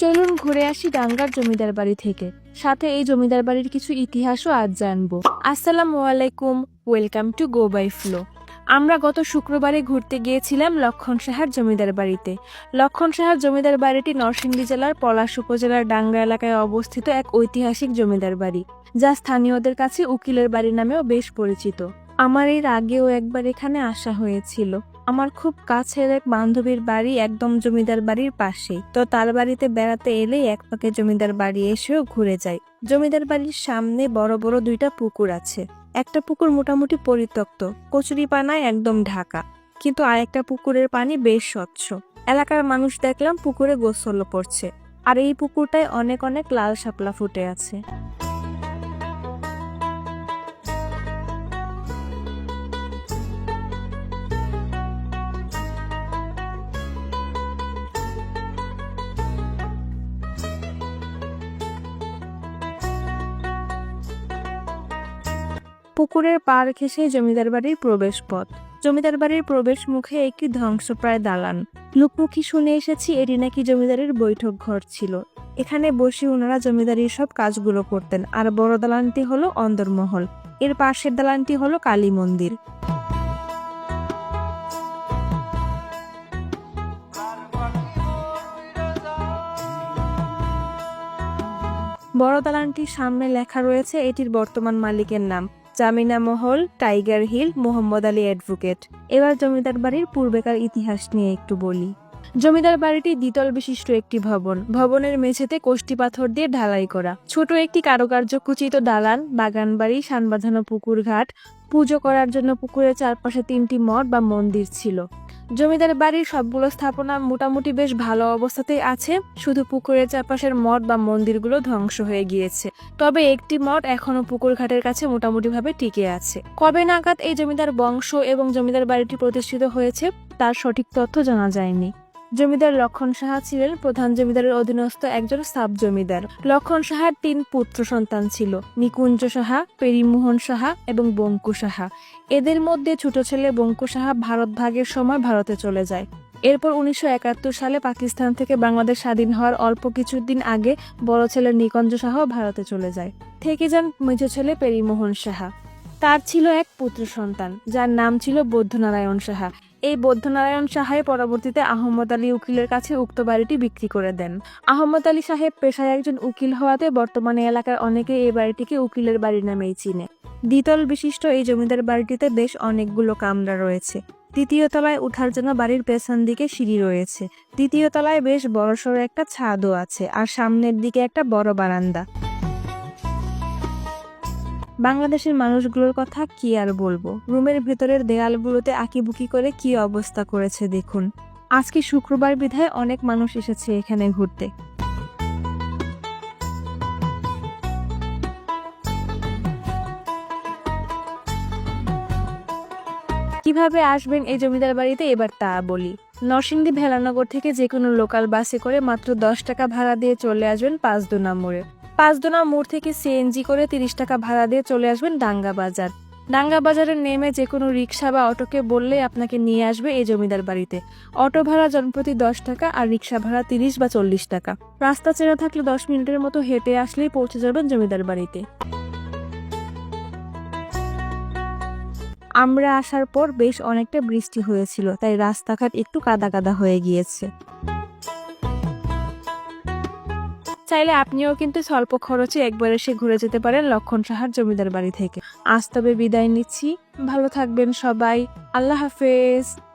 চলুন ঘুরে আসি ডাঙ্গার জমিদার বাড়ি থেকে। সাথে এই জমিদার বাড়ির কিছু ইতিহাসও আজ জানব। আসসালামু আলাইকুম, welcome to go by flow. আমরা গত শুক্রবারে ঘুরতে গিয়েছিলাম লক্ষণ সাহার জমিদার বাড়িতে। লক্ষণ সাহার জমিদার বাড়িটি নরসিংদী জেলার পলাশ উপজেলার ডাঙ্গা এলাকায় অবস্থিত এক ঐতিহাসিক জমিদার বাড়ি, যা স্থানীয়দের কাছে উকিলের বাড়ি নামেও বেশ পরিচিত। আমার এর আগেও একবার এখানে আসা হয়েছিল। আমার খুব কাছের এক বান্ধবীর বাড়ি একদম জমিদার বাড়ির পাশেই। তো তার বাড়িতে বেড়াতে এলেই এক পাকে জমিদার বাড়ি এসেও ঘুরে যাই জমিদার বাড়ির সামনে বড় বড় দুইটা পুকুর আছে। একটা পুকুর মোটামুটি পরিত্যক্ত, কচুরি পানায় একদম ঢাকা। কিন্তু আরেকটা পুকুরের পানি বেশ স্বচ্ছ। এলাকার মানুষ দেখলাম পুকুরে গোসল পড়ছে আর এই পুকুরটায় অনেক অনেক লাল শাপলা ফুটে আছে। পুকুরের পার ঘেঁষে জমিদার বাড়ির প্রবেশ পথ জমিদার বাড়ির প্রবেশ মুখে একটি ধ্বংসপ্রায় দালান। লুকমুখী শুনে এসেছি এটি নাকি জমিদারের বৈঠক ঘর ছিল। এখানে বসে ওনারা জমিদারির সব কাজগুলো করতেন। আর বড় দালানটি হলো অন্দরমহল। এর পাশের দালানটি হলো কালী মন্দির। বড় দালানটির সামনে লেখা রয়েছে, এটির বর্তমান মালিকের নাম। Jamina Mahal tiger hill, Mohammad Ali advocate. এবার জমিদার বাড়ির পূর্বেকার ইতিহাস নিয়ে একটু বলি। জমিদার বাড়িটি দ্বিতল বিশিষ্ট একটি ভবন। ভবনের মেঝেতে কোষ্টি পাথর দিয়ে ঢালাই করা। ছোট একটি কারুকার্য কুচিত দালান বাগান বাড়ি সান বাঁধানো পুকুর ঘাট। পুজো করার জন্য পুকুরের চারপাশে তিনটি মঠ বা মন্দির ছিল। জমিদার বাড়ির সবগুলো স্থাপনা মোটামুটি বেশ ভালো অবস্থাতেই আছে, শুধু পুকুরের চারপাশের মঠ বা মন্দিরগুলো ধ্বংস হয়ে গিয়েছে। তবে একটি মঠ এখনও পুকুর ঘাটের কাছে মোটামুটিভাবে টিকে আছে। কবে নাগাদ এই জমিদার বংশ এবং জমিদার বাড়িটি প্রতিষ্ঠিত হয়েছে, তার সঠিক তথ্য জানা যায়নি। জমিদার লক্ষণ সাহা ছিলেন প্রধান জমিদারের অধীনস্থ একজন সাব জমিদার। লক্ষণ সাহার তিন পুত্র সন্তান ছিল, নিকুঞ্জ সাহা, পেরিমোহন সাহা এবং বঙ্কু সাহা। এদের মধ্যে ছোট ছেলে বঙ্কু সাহা ভারত ভাগের সময় ভারতে চলে যায়। এরপর উনিশশো একাত্তর সালে পাকিস্তান থেকে বাংলাদেশ স্বাধীন হওয়ার অল্প কিছুদিন আগে বড় ছেলে নিকঞ্জ সাহাও ভারতে চলে যায়। থেকে যান মেজ ছেলে পেরিমোহন সাহা। তার ছিল এক পুত্র সন্তান, যার নাম ছিল বৌদ্ধনারায়ণ সাহা। এই বৌদ্ধনারায়ণ সাহাই পরবর্তীতে আহমদ আলী উকিলের কাছে উক্ত বাড়িটি বিক্রি করে দেন। আহমদ আলী সাহেব পেশায় একজন উকিল হওয়াতে বর্তমানে এলাকার অনেকে এই বাড়িটিকে উকিলের বাড়ি নামেই চিনে। দ্বিতল বিশিষ্ট এই জমিদার বাড়িটিতে বেশ অনেকগুলো কামরা রয়েছে। তৃতীয় তলায় ওঠার জন্য বাড়ির পেছন দিকে সিঁড়ি রয়েছে। তৃতীয় তলায় বেশ বড়সড় একটা ছাদও আছে আর সামনের দিকে একটা বড় বারান্দা। বাংলাদেশের মানুষগুলোর কথা কি আর বলব? রুমের ভেতরের দেয়ালগুলোতে আঁকিবুকি করে কি অবস্থা করেছে দেখুন। আজকে শুক্রবার বিধায় অনেক মানুষ এসেছে এখানে ঘুরতে। কীভাবে আসবেন এই জমিদার বাড়িতে? এবার তা বলি। নরসিংদী ভেলানগর থেকে যে কোনো লোকাল বাসে করে মাত্র দশ টাকা ভাড়া দিয়ে চলে আসবেন পাঁচদোনা মোড়ে পাঁচদোনা মোড় থেকে সিএনজি করে তিরিশ টাকা ভাড়া দিয়ে চলে আসবেন ডাঙ্গা বাজার। ডাঙ্গা বাজারে নেমে যে কোনো রিক্সা বা অটোকে বললে আপনাকে নিয়ে আসবে এই জমিদার বাড়িতে। অটো ভাড়া জনপ্রতি দশ টাকা আর রিক্সা ভাড়া তিরিশ বা চল্লিশ টাকা। রাস্তা চেনা থাকলে দশ মিনিটের মতো হেঁটে আসলেই পৌঁছে যাবেন জমিদার বাড়িতে। আমরা আসার পর বেশ অনেকটা বৃষ্টি হয়েছিল, তাই রাস্তাঘাট একটু কাদা কাদা হয়ে গিয়েছে। চাইলে আপনিও কিন্তু স্বল্প খরচে একবার এসে ঘুরে যেতে পারেন লক্ষণ সাহার জমিদার বাড়ি থেকে। আজ তবে বিদায় নিচ্ছি। ভালো থাকবেন সবাই। আল্লাহ হাফেজ।